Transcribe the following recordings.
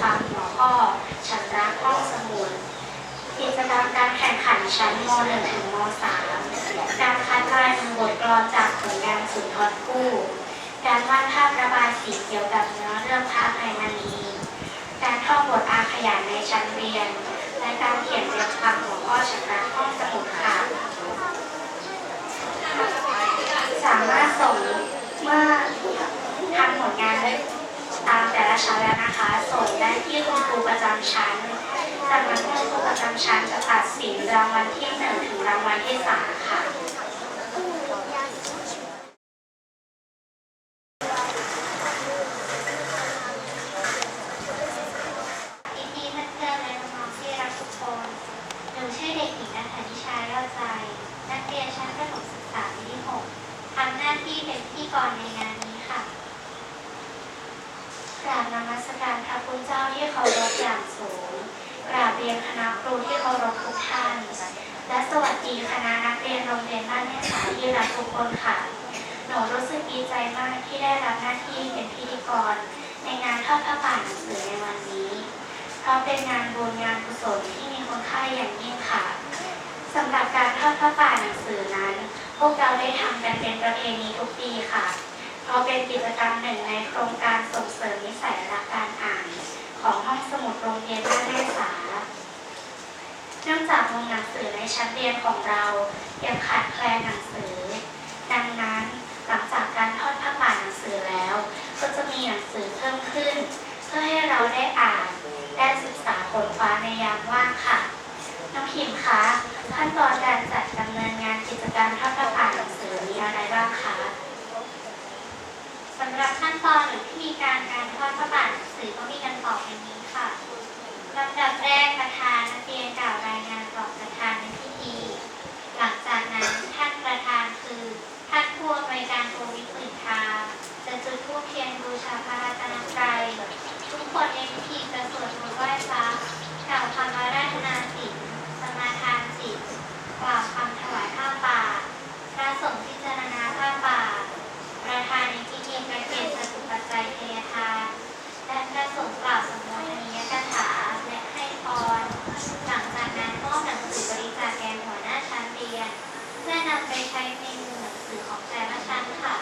ทางหัวข้อฉันรักห้องสมุดกิจกรรมการแข่งขันชั้นม .1 ถึงม .3 การคัดลายบทกลอนจากผลงานสุนทรภู่การวาดภาพระบายสีเกี่ยวกับเนื้อเรื่องพระอภัยมณีการท่องบทอาขยานในชั้นเรียน และการเขียนเรียงความหัวข้อฉันรักห้องสมุดค่ะสามารถส่งเมื่อทำผลงานได้ และชั้นแล้วนะคะ ส่งได้ที่คุณครูประจำชั้น จากนั้นคุณครูประจำชั้นจะตัดสินรางวัลที่หนึ่งถึงรางวัลที่สามค่ะ พี่ๆเพื่อนๆและน้องๆที่รักทุกคน หนูชื่อเด็กหญิงนัทธานิชายอดใจ นักเรียนชั้นประถมศึกษาปีที่หกทำหน้าที่เป็นพิธีกรในงานนี้ค่ะกรา บนมัสการพระคุณเจ้าที่เคารพอย่างสูง กราบเรียนคณะครูที่เคารพทุกท่าน และสวัสดีคณะนักเรียนโรงเรียนบ้านแม่สายที่รักทุกคนค่ะ หนูรู้สึกดีใจมากที่ได้รับหน้าที่เป็นพิธีกร ในงานทอดพระป่าหนังสือในวันนี้ เพราะเป็นงานบุญงานกุศลที่มีคุณค่าอย่างยิ่งค่ะสำหรับการทอดพระป่าหนังสือนั้น พวกเราได้ทำกันเป็นประเพณีทุกปีค่ะ เพราะเป็นกิจกรรมหนึ่งในโครงการส่งเสริมนิสัยรักการอ่าน ของห้องสมุดโรงเรียนบ้านแม่สาเนื่องจากโรงหนังสือในชั้นเรียนของเรายังขาดแคลนหนังสือ ดังนั้นหลังจากการทอดผ้าป่าหนังสือแล้ว ก็จะมีหนังสือเพิ่มขึ้น เพื่อให้เราได้อ่านได้ศึกษาค้นคว้าในยามว่างค่ะน้องพิมคะขั้นตอนการจัดดำเนินงานกิจกรรมทอดผ้าป่าหนังสือมีอะไรบ้างคะ สำหรับขั้นตอนหรือพิธีการการทอดพระบาทสื่อก็มีกันต่อไปนี้ค่ะลำดับแรกประธานนักเรียนกล่าวรายงานต่อประธานในพิธี หลังจากนั้นท่านประธานคือท่านผู้อำนวยการโทวิทย์ตื่นทาจะจุดธูปเทียนบูชาพระรัตนตรัยทุกคนในพิธีจะสวดมนต์ไหว้พระกล่าวคำอาราธนาศีลสมาทานศีลกล่าวคำถวายผ้าป่าพระสงฆ์พิจารณา ประธานในพิธีประเคนจตุปัจจัยเททานและพระสงฆ์กล่าวสมโภชนียกถาและให้พร หลังจากนั้นมอบหนังสือบริจาคแก่หัวหน้าชั้นเรียน เพื่อนำไปใช้ในหมู่หนังสือของแต่ละชั้นค่ะ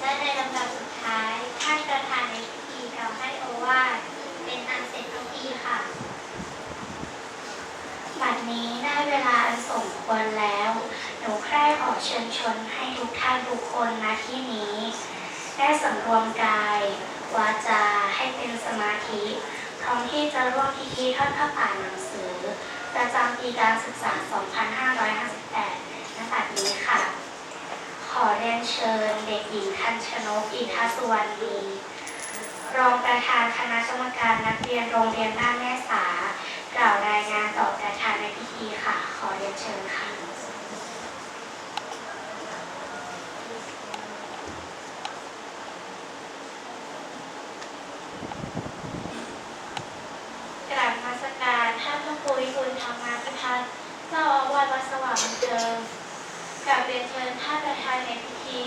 และในลำดับสุดท้ายท่านประธานในพิธีกล่าวให้โอวาทเป็นอันเสร็จพิธีค่ะบัดนี้ได้เวลาอันสมควรแล้ว หนูใคร่ขอเชิญชวนให้ทุกท่านทุกคนณที่นี้ ได้สำรวมกาย วาจาให้เป็นสมาธิพร้อมที่จะร่วมพิธีทอดผ้าป่าหนังสือ ประจำปีการศึกษา 2558ณบัดนี้ค่ะ ขอเรียนเชิญเด็กหญิงทันชนกอินทสุวรรณีรองประธานคณะกรรมการนักเรียนโรงเรียนบ้านแม่สากล่าวรายงานต่อประธานในพิธีค่ะ ขอเรียนเชิญค่ะ กราบนมาสการท่านพระครูวิบูลย์ธรรมาพิพัฒน์เจ้าอา วาสวัดสว่างบันเจิงกราบเรียนเชิญท่านประธานในพิธี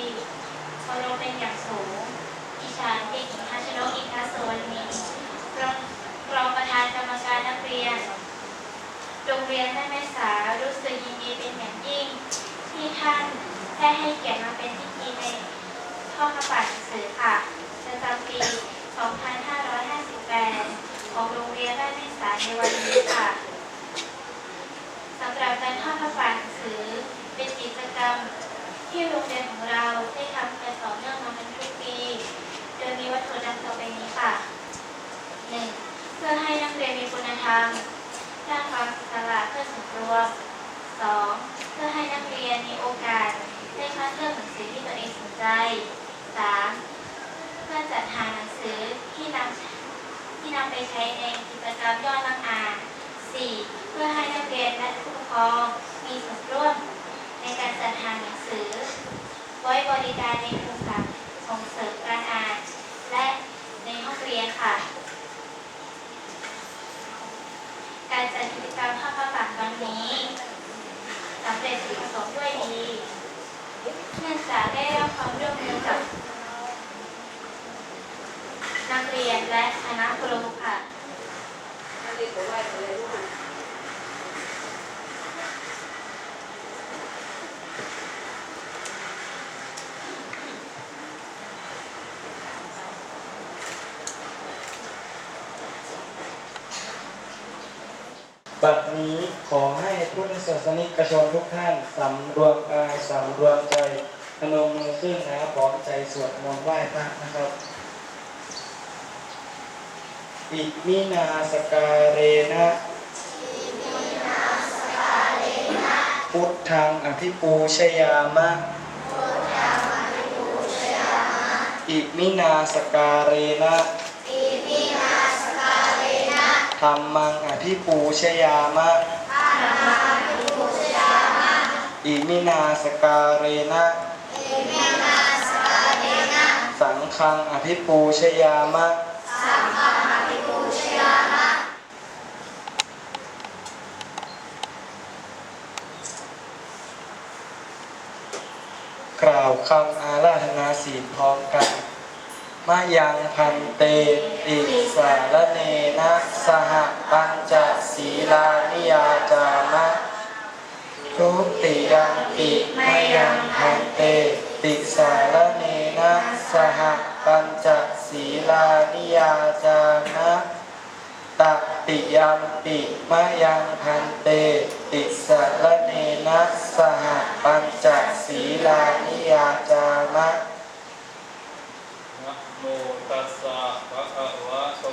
เคารพเป็นอย่างสูงดิฉันเด็กหญิงทัชนกอินทสวรรณีรองรองประธานกรรมการนักเรียน โรงเรียนแม่แม่สารู้สึกยินดีเป็นอย่างยิ่ง ที่ท่านได้ให้เกียรติมาเป็นพิธีในท่อพระป่าหนังสือค่ะประจำปี 2558 ของโรงเรียนบ้านแม่สายในวันนี้ค่ะสำหรับการทอดพระป่าหนังสือเป็นกิจกรรมที่โรงเรียนของเราได้ทำกันต่อเนื่องมาเป็นทุกปี โดยมีวัตถุดังต่อไปนี้ค่ะ 1. เพื่อให้นักเรียนมีคุณธรรมสร้างความสละเพื่อส่วนรวม 2. เพื่อให้นักเรียนมีโอกาสได้คัดเลือกหนังสือที่ตัวเองสนใจ 3. เพื่อจัดหาหนังสือที่นำที่นำไปใช้ในกิจกรรมย่อดนักอ่าน 4. เพื่อให้นักเรียนและผู้ปกครองมีส่วนร่วมในการจัดหาหนังสือ ไว้บริการในโครงการ สมด้วยดีเนักศึกษาได้รับความร่วมมือจากนักเรียนและคณะครูค่ะ บัดนี้ขอให้พุทธศาสนิกชนทุกท่านสำรวมกายสำรวมใจพนมมือขึ้นนะครับพร้อมใจสวดมนต์ไหว้พระนะครับ อิมินาสการเรนะพุทธังอภิปูชยามะ อิมินาสการเรนะ ธรรมังอภิปูชยามะอิมินาสการเรนะสังฆังอภิปูชยามะกล่าวคำอาราธนาศีลพร้อมกัน มายังพันเตติสารเนนะสหปัญจศีลานิยาจามะทุติยังปิมายังพันเตติสารเนนะสหปัญจศีลานิยาจามะตติยังปิมายังพันเตติสารเนนะสหปัญจศีลานิยาจามะ โมตัสสะภะคะวะโต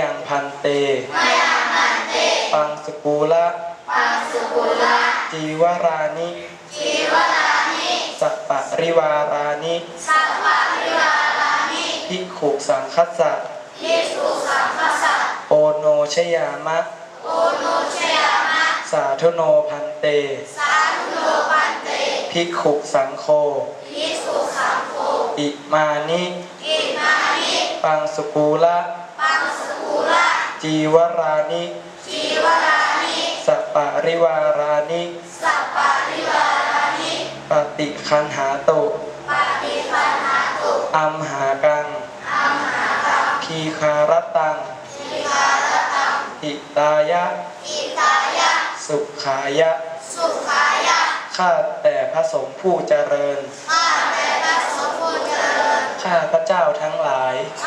ยังพันเตมายังพันเต ปังสกุละปังสกุละจีวรานิจีวรานิสัปปะริวารานิสัปปะริวารานิภิกขุสังคัสสะโอโนชยามะ โอโนชยามะ สาธุโนพันเต สาธุโนพันเตภิกขุสังโฆภิกขุสังโฆอิมานิ อิมานิปังสกุละปังสกุละ จีวรานิจีวรานิสัปปะริวารานิสัปปะริวารานิปฏิคันหาตุปฏิคันหาตุอัมหากังพีคารตังอิตายะสุขายะข้าแต่พระสงฆ์ผู้เจริญข้าพระเจ้าทั้งหลายข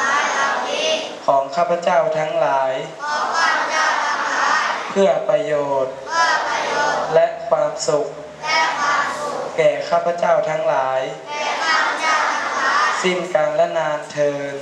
ข้าพเจ้าทั้งหลาย เพื่อประโยชน์ และความสุข แก่ข้าพเจ้าทั้งหลาย สิ้นการละนานเทิน